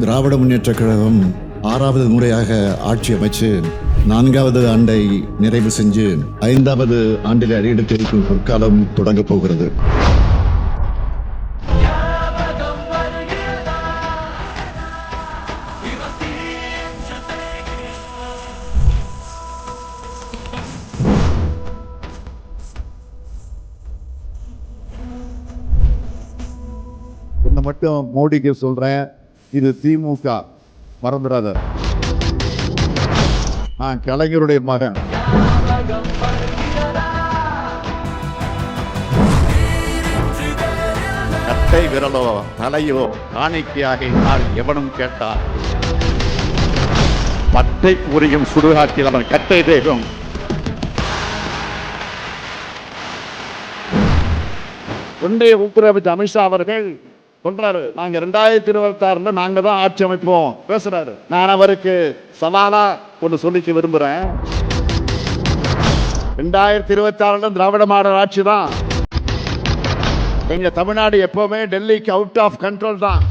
திராவிட முன்னேற்ற கழகம் ஆறாவது முறையாக ஆட்சி அமைச்சு நான்காவது ஆண்டை நிறைவு செஞ்சு ஐந்தாவது ஆண்டில் அடியெடுத்திருக்கும் பொற்காலம் தொடங்கப் போகிறது. மட்டும் மோடிக்கு சொல்கிறேன் இது திமுக. மறந்துடாத. நான் கலைஞருடைய மகன். கட்டை விரலோ தலையோ காணிக்கையாக நான் எவனும் கேட்டார். பட்டை புரியும் சுடுகாட்டில் அவன் கட்டை தேகம். ஒன்றிய உள்துறை அமித்ஷா அவர்கள் சொல்றாரு நாங்க ரெண்டாயிரத்தி இருபத்தி ஆறுல நாங்க தான் ஆட்சி அமைப்போம். பேசுறாரு. நான் அவருக்கு சவாலா ஒன்று சொல்லிக்க விரும்புறேன். ரெண்டாயிரத்தி இருபத்தி ஆறுல திராவிட மாடல் ஆட்சி தான். எங்க தமிழ்நாடு எப்பவுமே டெல்லிக்கு அவுட் ஆஃப் கண்ட்ரோல் தான்.